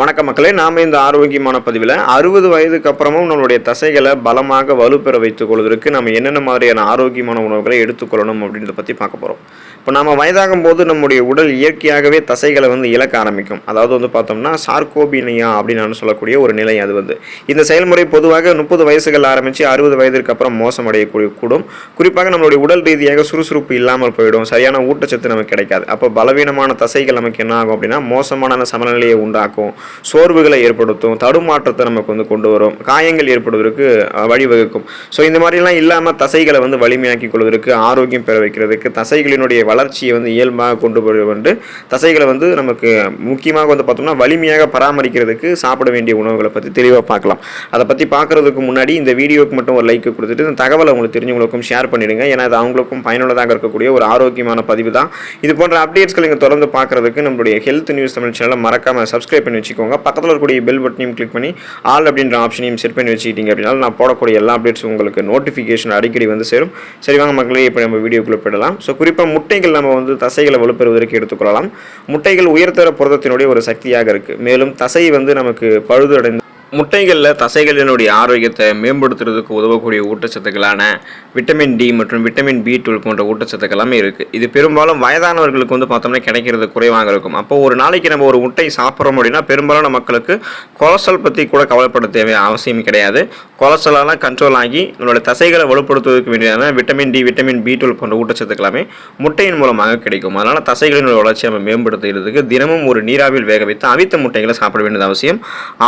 வணக்க மக்களே நாம் இந்த ஆரோக்கியமான பதிவில் அறுபது வயதுக்கு அப்புறமும் நம்மளுடைய தசைகளை பலமாக வலுப்பெற வைத்துக் கொள்வதற்கு நம்ம என்னென்ன மாதிரியான ஆரோக்கியமான உணவுகளை எடுத்துக்கொள்ளணும் அப்படின்றத பற்றி பார்க்க போகிறோம் இப்போ நம்ம வயதாகும் போது நம்முடைய உடல் இயற்கையாகவே தசைகளை வந்து இழக்க ஆரம்பிக்கும். அதாவது வந்து பார்த்தோம்னா சார்கோபினியா அப்படின்னு சொல்லக்கூடிய ஒரு நிலை அது வந்து. இந்த செயல்முறை பொதுவாக முப்பது வயசுகள் ஆரம்பித்து அறுபது வயதிற்கு அப்புறம் மோசமடையக்கூடிய கூடும். குறிப்பாக நம்மளுடைய உடல் ரீதியாக சுறுசுறுப்பு இல்லாமல் போயிடும். சரியான ஊட்டச்சத்து நமக்கு கிடைக்காது. அப்போ பலவீனமான தசைகள் நமக்கு என்ன ஆகும் அப்படின்னா மோசமான சமநிலையை உண்டாக்கும். சோர்வுகளை ஏற்படுத்தும் தடுமாற்றத்தை நமக்கு வந்து கொண்டு வரும் காயங்கள் ஏற்படுவதற்கு வழிவகுக்கும். ஸோ இந்த மாதிரிலாம் இல்லாமல் தசைகளை வந்து வலிமையாக்கி கொள்வதற்கு ஆரோக்கியம் பெற வைக்கிறதுக்கு தசைகளினுடைய வளர்ச்சியை வந்து இயல்பாக கொண்டு போய் வந்து தசைகளை வந்து நமக்கு முக்கியமாக வந்து பார்த்தோம்னா வலிமையாக பராமரிக்கிறதுக்கு சாப்பிட வேண்டிய உணவுகளை பற்றி தெளிவாக பார்க்கலாம். அதை பற்றி பார்க்குறதுக்கு முன்னாடி இந்த வீடியோக்கு மட்டும் ஒரு லைக் கொடுத்துட்டு இந்த தகவலை உங்களுக்கு தெரிஞ்சவங்களுக்கும் ஷேர் பண்ணிடுங்க. ஏன்னா அது அவங்களுக்கும் பயனுள்ளதாக இருக்கக்கூடிய ஒரு ஆரோக்கியமான பதிவு தான். இது போன்ற அப்டேட்ஸ்களை நீங்கள் தொடர்ந்து பார்க்குறதுக்கு நம்மளுடைய ஹெல்த் நியூஸ் தமிழ் சேனலை மறக்காமல் சப்ஸ்கிரைப் பண்ணி வச்சுக்கோங்க. பக்கத்தில் இருக்கக்கூடிய பெல் பட்டனையும் கிளிக் பண்ணி ஆல் அப்படின்ற ஆப்ஷனையும் செட் பண்ணி வச்சுக்கிட்டீங்க அப்படின்னா நான் போடக்கூடிய எல்லா அப்டேட்ஸும் உங்களுக்கு நோட்டிஃபிகேஷன் அடிக்கடி வந்து சேரும். சரி வாங்க மக்களே இப்போ நம்ம வீடியோக்குள்ளே போயிடலாம். ஸோ குறிப்பாக முட்டைகள் நம்ம வந்து தசைகளை வலுப்பெறுவதற்கு எடுத்துக்கொள்ளலாம். முட்டைகள் உயர்தர புரதத்தினுடைய ஒரு சக்தியாக இருக்குது மேலும் தசை வந்து நமக்கு பழுது அடைந்து முட்டைகளில் தசைகளினுடைய ஆரோக்கியத்தை மேம்படுத்துறதுக்கு உதவக்கூடிய ஊட்டச்சத்துக்களான விட்டமின் டி மற்றும் விட்டமின் பி டுவெல் போன்ற ஊட்டச்சத்துக்கள் எல்லாமே இருக்குது இது பெரும்பாலும் வயதானவர்களுக்கு வந்து பார்த்தோம்னா கிடைக்கிறது குறைவாக இருக்கும். அப்போ ஒரு நாளைக்கு நம்ம ஒரு முட்டை சாப்பிட்றோம் அப்படின்னா பெரும்பாலான மக்களுக்கு கொலஸ்ட்ரால் பற்றி கூட கவலைப்பட தேவை அவசியம் கிடையாது. கொலஸ்ட்ராலாம் கண்ட்ரோல் ஆகி நம்மளோட தசைகளை வலுப்படுத்துவதற்கு வேண்டியதான vitamin D vitamin B twelve போன்ற ஊட்டச்சத்து எல்லாமே முட்டையின் மூலமாக கிடைக்கும். அதனால் தசைகளின் வளர்ச்சியை நம்ம மேம்படுத்துகிறதுக்கு தினமும் ஒரு நீராவில் வேக வைத்து அவித்த முட்டைகளை சாப்பிட வேண்டியது அவசியம்.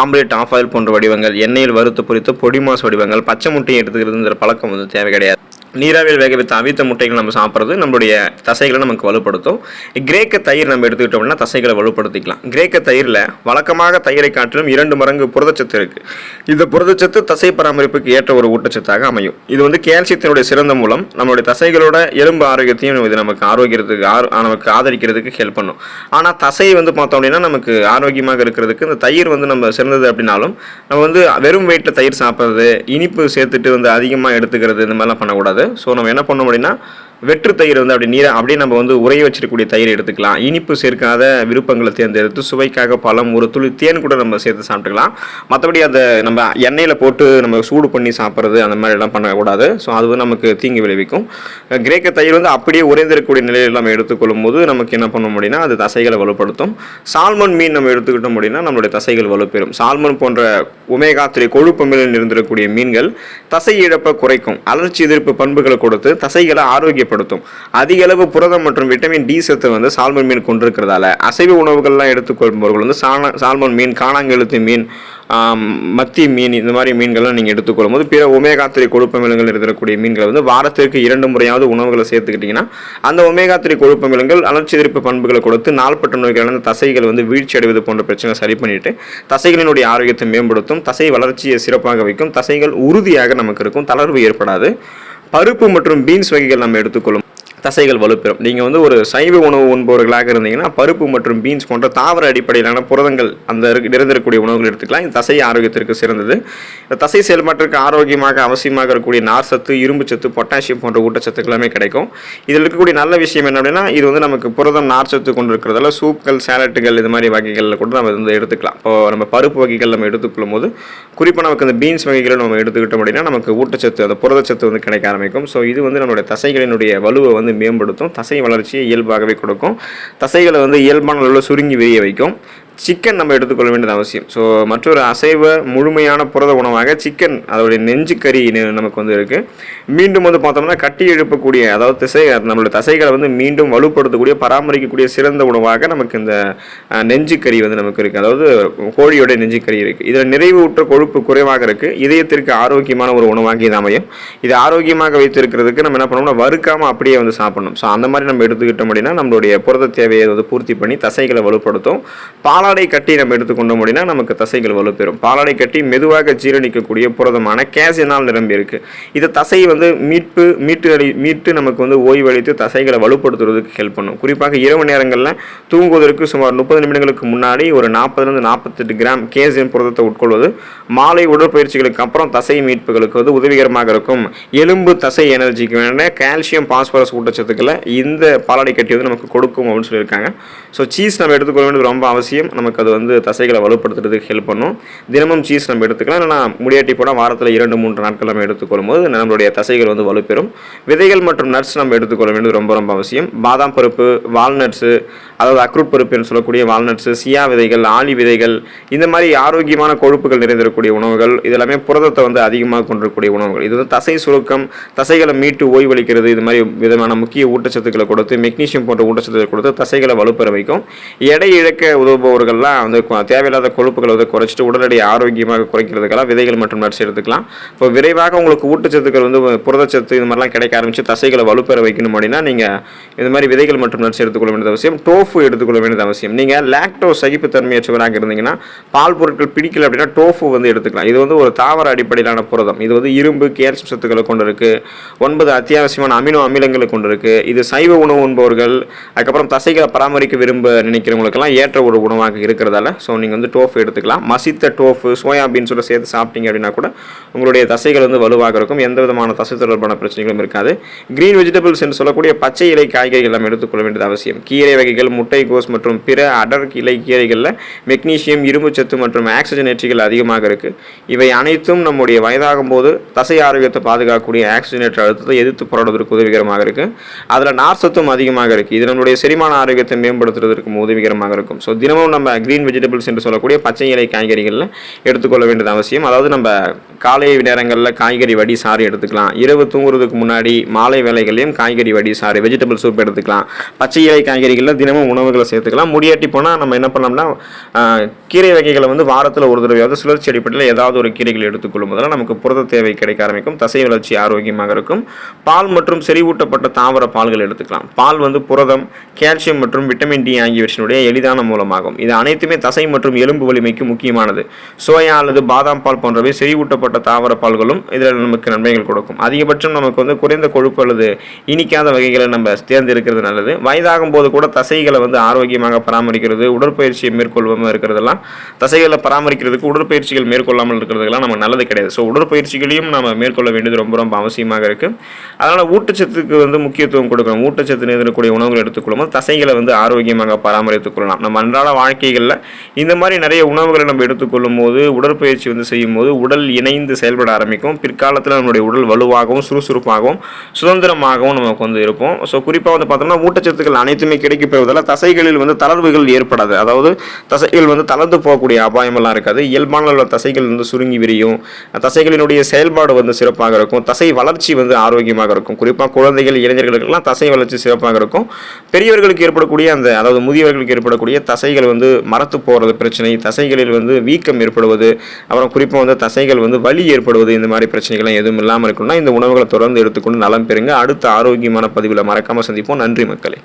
ஆம்லேட் ஆஃப் ஆயில் போன்ற வடிவங்கள் எண்ணெயில் வறுத்து பொறித்து பொடி மாசு வடிவங்கள் பச்சை முட்டையை எடுத்துக்கிறதுங்கிற பழக்கம் வந்து தேவை கிடையாது. நீராவியில் வேக வைத்த அவித்த முட்டைகள் நம்ம சாப்பிட்றது நம்மளுடைய தசைகளை நமக்கு வலுப்படுத்தும். கிரேக்க தயிர் நம்ம எடுத்துக்கிட்டோம்னா தசைகளை வலுப்படுத்திக்கலாம். கிரேக்க தயிரில் வழக்கமாக தயிரை காட்டிலும் இரண்டு மடங்கு புரதச்சத்து இருக்குது இந்த புரதச்சத்து தசை பராமரிப்புக்கு ஏற்ற ஒரு ஊட்டச்சத்தாக அமையும். இது வந்து கேல்சியத்தினுடைய சிறந்த மூலம் நம்மளுடைய தசைகளோட எலும்பு ஆரோக்கியத்தையும் இது நமக்கு ஆரோக்கியத்துக்கு ஆர் நமக்கு ஆதரிக்கிறதுக்கு ஹெல்ப் பண்ணும். ஆனால் தசை வந்து பார்த்தோம் அப்படின்னா நமக்கு ஆரோக்கியமாக இருக்கிறதுக்கு இந்த தயிர் வந்து நம்ம சிறந்தது அப்படின்னாலும் நம்ம வந்து வெறும் வெயிட்டில் தயிர் சாப்பிட்றது இனிப்பு சேர்த்துட்டு வந்து அதிகமாக எடுத்துக்கிறது இந்த மாதிரிலாம் பண்ணக்கூடாது. ஸோ நம்ம என்ன பண்ணோம் அப்படின்னா வெற்று தயிர் வந்து அப்படி நீரை அப்படியே நம்ம வந்து உரைய வச்சிருக்கக்கூடிய தயிர் எடுத்துக்கலாம். இனிப்பு சேர்க்காத விருப்பங்களை தேர்ந்தெடுத்து சுவைக்காக பழம் ஒரு துளி தேன் கூட நம்ம சேர்த்து சாப்பிட்டுக்கலாம். மற்றபடி அதை நம்ம எண்ணெயில் போட்டு நம்ம சூடு பண்ணி சாப்பிட்றது அந்த மாதிரிலாம் பண்ணக்கூடாது. ஸோ அது வந்து நமக்கு தீங்கு விளைவிக்கும். கிரேக்க தயிர் வந்து அப்படியே உறைந்திருக்கக்கூடிய நிலையில் நம்ம எடுத்துக்கொள்ளும் போது நமக்கு என்ன பண்ண முடியும்னா அது தசைகளை வலுப்படுத்தும். சால்மன் மீன் நம்ம எடுத்துக்கிட்டோம் அப்படின்னா நம்மளுடைய தசைகள் வலுப்பெறும். சால்மன் போன்ற ஒமேகா த்ரீ கொழுப்பு இருந்திருக்கக்கூடிய மீன்கள் தசை இழப்பை குறைக்கும். அலர்ச்சி எதிர்ப்பு பண்புகளை கொடுத்து தசைகளை ஏற்படுத்தும் அதிக அளவு புரதம் மற்றும் விட்டமின் டி சத்து வந்து சால்மன் மீன் கொண்டிருக்கிறதால அசைவ உணவுகள்லாம் எடுத்துக்கொள்பவர்கள் வந்து சாண சால்மன் மீன் காணாங்கெழுத்து மீன் மத்தி மீன் இந்த மாதிரி மீன்கள்லாம் நீங்கள் எடுத்துக்கொள்ளும் போது பிற ஒமேகா த்ரீ இருக்கக்கூடிய மீன்களை வந்து வாரத்திற்கு இரண்டு முறையாவது உணவுகளை சேர்த்துக்கிட்டிங்கன்னா அந்த ஒமேகா த்ரீ மிலங்கள் அலர்ச்சி எதிர்ப்பு பண்புகளை கொடுத்து நாள்பட்ட நோய்களான தசைகள் வந்து வீழ்ச்சி அடைவது போன்ற பிரச்சனை சரி பண்ணிவிட்டு தசைகளினுடைய ஆரோக்கியத்தை மேம்படுத்தும் தசை வளர்ச்சியை சிறப்பாக வைக்கும் தசைகள் உறுதியாக நமக்கு இருக்கும் தளர்வு ஏற்படாது. பருப்பு மற்றும் பீன்ஸ் வகைகள் நம்ம எடுத்துக்கொள்ளும் தசைகள் வலுப்பெறும். நீங்கள் வந்து ஒரு சைவ உணவு உண்பவர்களாக இருந்தீங்கன்னா பருப்பு மற்றும் பீன்ஸ் போன்ற தாவர அடிப்படையிலான புரதங்கள் அந்த நிறைந்திருக்கக்கூடிய உணவுகள் எடுத்துக்கலாம். இந்த தசை ஆரோக்கியத்திற்கு சிறந்தது. இந்த தசை செயல்பாட்டிற்கு ஆரோக்கியமாக அவசியமாக இருக்கக்கூடிய நார் சத்து இரும்பு சத்து பொட்டாசியம் போன்ற ஊட்டச்சத்துக்கள் எல்லாமே கிடைக்கும். இதில் இருக்கக்கூடிய நல்ல விஷயம் என்ன அப்படின்னா இது வந்து நமக்கு புரதம் நார் சத்து கொண்டு இருக்கிறதால சூப்கள் சேலட்டுகள் இது மாதிரி வகைகளில் கூட நம்ம வந்து எடுத்துக்கலாம். இப்போ நம்ம பருப்பு வகைகள் நம்ம எடுத்துக்கொள்ளும் போது குறிப்பாக நமக்கு இந்த பீன்ஸ் வகைகளை நம்ம எடுத்துக்கிட்டோம் அப்படின்னா நமக்கு ஊட்டச்சத்து அந்த புரதச்சத்து வந்து கிடைக்க ஆரம்பிக்கும். ஸோ இது வந்து நம்மளுடைய தசைகளினுடைய வலுவை வந்து மேம்படுத்தும். தசை வளர்ச்சியை இயல்பாகவே கொடுக்கும். தசைகளை வந்து இயல்பான அளவில் சுருங்கி விரிய வைக்கும். சிக்கன் நம்ம எடுத்துக்கொள்ள வேண்டியது அவசியம். ஸோ மற்றொரு அசைவ முழுமையான புரத உணவாக சிக்கன் அதோடைய நெஞ்சு கறி நமக்கு வந்து இருக்குது மீண்டும் வந்து பார்த்தோம்னா கட்டி எழுப்பக்கூடிய அதாவது திசை நம்மளுடைய தசைகளை வந்து மீண்டும் வலுப்படுத்தக்கூடிய பராமரிக்கக்கூடிய சிறந்த உணவாக நமக்கு இந்த நெஞ்சுக்கறி நெஞ்சு கறி வந்து நமக்கு இருக்குது அதாவது கோழியோடைய நெஞ்சு கறி இருக்குது இதில் நிறைவு உற்ற கொழுப்பு குறைவாக இருக்குது இதயத்திற்கு ஆரோக்கியமான ஒரு உணவாக இது அமையும். இது ஆரோக்கியமாக வைத்திருக்கிறதுக்கு நம்ம என்ன பண்ணோம்னா வறுக்காமல் அப்படியே வந்து சாப்பிடணும். ஸோ அந்த மாதிரி நம்ம எடுத்துக்கிட்டோம் அப்படின்னா நம்மளுடைய புரத தேவையை வந்து பூர்த்தி பண்ணி தசைகளை வலுப்படுத்தும். பால் பாலாடை கட்டி நம்ம எடுத்துக்கொண்டோம் அப்படின்னா நமக்கு தசைகள் வலுப்பெறும். பாலாடை கட்டி மெதுவாக ஜீரணிக்கக்கூடிய புரதமான கேசினால் நிரம்பி இருக்கு. இது தசை வந்து மீட்பு மீட்டு அடி மீட்டு நமக்கு வந்து ஓய்வளித்து தசைகளை வலுப்படுத்துவதற்கு ஹெல்ப் பண்ணும். குறிப்பாக இரவு நேரங்களில் தூங்குவதற்கு சுமார் முப்பது நிமிடங்களுக்கு முன்னாடி ஒரு நாற்பதுலேருந்து நாற்பத்தெட்டு கிராம் கேசியம் புரதத்தை உட்கொள்வது மாலை உடற்பயிற்சிகளுக்கு அப்புறம் தசை மீட்புகளுக்கு வந்து உதவிகரமாக இருக்கும். எலும்பு தசை எனர்ஜிக்கு வேண்டிய கால்சியம் பாஸ்பரஸ் ஊட்டச்சத்துக்களை இந்த பாலாடை கட்டி வந்து நமக்கு கொடுக்கும் அப்படின்னு சொல்லியிருக்காங்க. ஸோ சீஸ் நம்ம எடுத்துக்கொள்ள வேண்டியது ரொம்ப அவசியம். நமக்கு அது வந்து தசைகளை வலுப்படுத்துறதுக்கு ஹெல்ப் பண்ணும். தினமும் சீஸ் நம்ம எடுத்துக்கலாம். இல்லைனா முடியாட்டி போனால் வாரத்தில் இரண்டு மூன்று நாட்கள் நம்ம எடுத்துக்கொள்ளும் போது நம்மளுடைய தசைகள் வந்து வலுப்பெறும். விதைகள் மற்றும் நட்ஸ் நம்ம எடுத்துக்கொள்ள வேண்டியது ரொம்ப ரொம்ப அவசியம். பாதாம் பருப்பு வால்நட்ஸு அதாவது அக்ரூட் பருப்பு என்று சொல்லக்கூடிய வால்நட்ஸு சியா விதைகள் ஆலி விதைகள் இந்த மாதிரி ஆரோக்கியமான கொழுப்புகள் நிறைந்திருக்கக்கூடிய உணவுகள் இதெல்லாமே புரதத்தை வந்து அதிகமாக கொண்டிருக்கக்கூடிய உணவுகள். இது வந்து தசை சுருக்கம் தசைகளை மீட்டு ஓய்வளிக்கிறது இது மாதிரி விதமான முக்கிய ஊட்டச்சத்துக்களை கொடுத்து மெக்னீஷியம் போன்ற ஊட்டச்சத்துக்களை கொடுத்து தசைகளை வலுப்பெற வைக்கும். எடை இழக்க உதவுபவர்கள்லாம் வந்து தேவையில்லாத கொழுப்புகளை வந்து குறைச்சிட்டு உடல் எடையை ஆரோக்கியமாக குறைக்கிறதுக்கெல்லாம் விதைகள் மற்றும் நட்ஸ் எடுத்துக்கலாம். இப்போ விரைவாக உங்களுக்கு ஊட்டச்சத்துக்கள் வந்து புரதச்சத்து இது மாதிரிலாம் கிடைக்க ஆரம்பிச்சு தசைகளை வலுப்பெற வைக்கணும் அப்படின்னா நீங்கள் இந்த மாதிரி விதைகள் மற்றும் நட்ஸ் எடுத்துக்கொள்ள வேண்டியது அவசியம். டோஃப் எடுத்துக்கொள்ள வேண்டியது அவசியம். நீங்கள் லாக்டோஸ் சகிப்புத்தன்மை வச்சுக்கிறாங்க இருந்தீங்கன்னா பால் பொருட்கள் பிடிக்கல அப்படின்னா டோஃபு வந்து எடுத்துக்கலாம். இது வந்து ஒரு தாவர அடிப்படையிலான புரதம். இது வந்து இரும்பு கேல்சியம் சத்துக்களை கொண்டு இருக்குது ஒன்பது அத்தியாவசியமான அமினோ அமிலங்களை கொண்டு இருக்குது இது சைவ உணவு உண்பவர்கள் அதுக்கப்புறம் தசைகளை பராமரிக்க விரும்ப நினைக்கிறவங்களுக்கெல்லாம் ஏற்ற ஒரு உணவாக இருக்கிறதால ஸோ நீங்கள் வந்து டோஃபு எடுத்துக்கலாம். மசித்த டோஃபு சோயாபீன் சொல்லி சேர்த்து சாப்பிட்டீங்க அப்படின்னா கூட உங்களுடைய தசைகள் வந்து வலுவாக இருக்கும். எந்த விதமான தசை தொடர்பான பிரச்சனைகளும் இருக்காது. கிரீன் வெஜிடபிள்ஸ் என்று சொல்லக்கூடிய பச்சை இலை காய்கறிகள் நம்ம எடுத்துக்கொள்ள வேண்டியது அவசியம். கீரை வகைகள் முட்டைகோஸ் மற்றும் பிற அடர் இலை கீரைகளில் மெக்னீசியம் இரும்புச்சத்து மற்றும் ஆக்சிஜன் ஏற்றிகள் அதிகமாக இருக்குது இவை அனைத்தும் நம்முடைய வயதாகும் போது தசை ஆரோக்கியத்தை பாதுகாக்கக்கூடிய ஆக்சிஜனேற்ற அழுத்தத்தை எதிர்த்து போராடுவதற்கு உதவிகரமாக இருக்குது அதில் நார் சத்தும் அதிகமாக இருக்குது இது நம்மளுடைய செரிமான ஆரோக்கியத்தை மேம்படுத்துவதற்கு உதவிகரமாக இருக்கும். ஸோ தினமும் நம்ம கிரீன் வெஜிடபிள்ஸ் என்று சொல்லக்கூடிய பச்சை இலை காய்கறிகளில் எடுத்துக்கொள்ள வேண்டியது அவசியம். அதாவது நம்ம காலை நேரங்களில் காய்கறி வடி சாறு எடுத்துக்கலாம். இரவு தூங்குறதுக்கு முன்னாடி மாலை வேலைகளையும் காய்கறி வடி சாறு வெஜிடபிள் சூப் எடுத்துக்கலாம். பச்சை இலை காய்கறிகளில் தினமும் உணவுகளை சேர்த்துக்கலாம். முடியாட்டி போனால் நம்ம என்ன பண்ணோம்னா கீரை வகைகளை வந்து வாரத்தில் ஒரு தடவையாவது சுழற்சி அடிப்படையில் ஏதாவது ஒரு கீரைகள் எடுத்துக்கொள்ளும் போதெல்லாம் நமக்கு புரத தேவை கிடைக்க ஆரம்பிக்கும். தசை வளர்ச்சி ஆரோக்கியமாக இருக்கும். பால் மற்றும் செறிவூட்டப்பட்ட தாவர பால்கள் எடுத்துக்கலாம். பால் வந்து புரதம் கால்சியம் மற்றும் விட்டமின் டி ஆகியவற்றினுடைய எளிதான மூலமாகும். இது அனைத்துமே தசை மற்றும் எலும்பு வலிமைக்கு முக்கியமானது. சோயா அல்லது பாதாம் பால் போன்றவை செறிவூட்டப்பட்ட தாவர பால்களும் இதில் நமக்கு நன்மைகள் கொடுக்கும். அதிகபட்சம் நமக்கு வந்து குறைந்த கொழுப்பு அல்லது இனிக்காத வகைகளை நம்ம தேர்ந்தெடுக்கிறது நல்லது. வயதாகும் போது கூட தசைகளை வந்து ஆரோக்கியமாக பராமரிக்கிறது உடற்பயிற்சியை மேற்கொள்வாமல் இருக்கிறதெல்லாம் தசைகளை பராமரிக்கிறதுக்கு உடற்பயிற்சிகள் மேற்கொள்ளாமல் இருக்கிறதுக்கெல்லாம் நமக்கு நல்லது கிடையாது. ஸோ உடற்பயிற்சிகளையும் நம்ம மேற்கொள்ள வேண்டியது ரொம்ப ரொம்ப அவசியமாக இருக்குது அதனால் ஊட்டச்சத்துக்கு வந்து முக்கியத்துவம் கொடுக்கணும். ஊட்டச்சத்து நிறைந்தக்கூடிய உணவுகள் எடுத்துக்கொள்ளும் போது தசைகளை வந்து ஆரோக்கியமாக பராமரித்துக் கொள்ளலாம். நம்ம அன்றாட வாழ்க்கைகளில் இந்த மாதிரி நிறைய உணவுகளை நம்ம எடுத்துக்கொள்ளும் போது உடற்பயிற்சி வந்து செய்யும் போது உடல் இணைந்து செயல்பட ஆரம்பிக்கும். பிற்காலத்தில் நம்மளுடைய உடல் வலுவாகவும் சுறுசுறுப்பாகவும் சுதந்திரமாகவும் நமக்கு வந்து இருப்போம் ஸோ குறிப்பாக வந்து பார்த்தோம்னா ஊட்டச்சத்துக்கள் அனைத்துமே கிடைக்கப் பெறுவதால் தசைகளில் வந்து தளர்வுகள் ஏற்படாது. அதாவது தசைகள் வந்து தளர்ந்து போகக்கூடிய அபாயமெல்லாம் இருக்காது. இயல்பான உள்ள தசைகள் வந்து சுருங்கி விரியும். தசைகளினுடைய செயல்பாடு வந்து சிறப்பாக இருக்கும். தசை வளர்ச்சி வந்து ஆரோக்கியமாக இருக்கும். குறிப்பாக குழந்தைகள் இளைஞர்களுக்கெல்லாம் தசை வளர்ச்சி சிறப்பாக இருக்கும். பெரியவர்களுக்கு ஏற்படக்கூடிய அந்த அதாவது முதியவர்களுக்கு ஏற்படக்கூடிய தசைகள் வந்து மரத்து போகிறது பிரச்சனை தசைகளில் வந்து வீக்கம் ஏற்படுவது அப்புறம் குறிப்பாக வந்து தசைகள் வந்து வலி ஏற்படுவது இந்த மாதிரி பிரச்சனைகள்லாம் எதுவும் இல்லாமல் இருக்கணும்னா இந்த உணவுகளை தொடர்ந்து எடுத்துக்கொண்டு நலம் பெறுங்க. அடுத்த ஆரோக்கியமான பதிவில் மறக்காமல் சந்திப்போம். நன்றி மக்களே.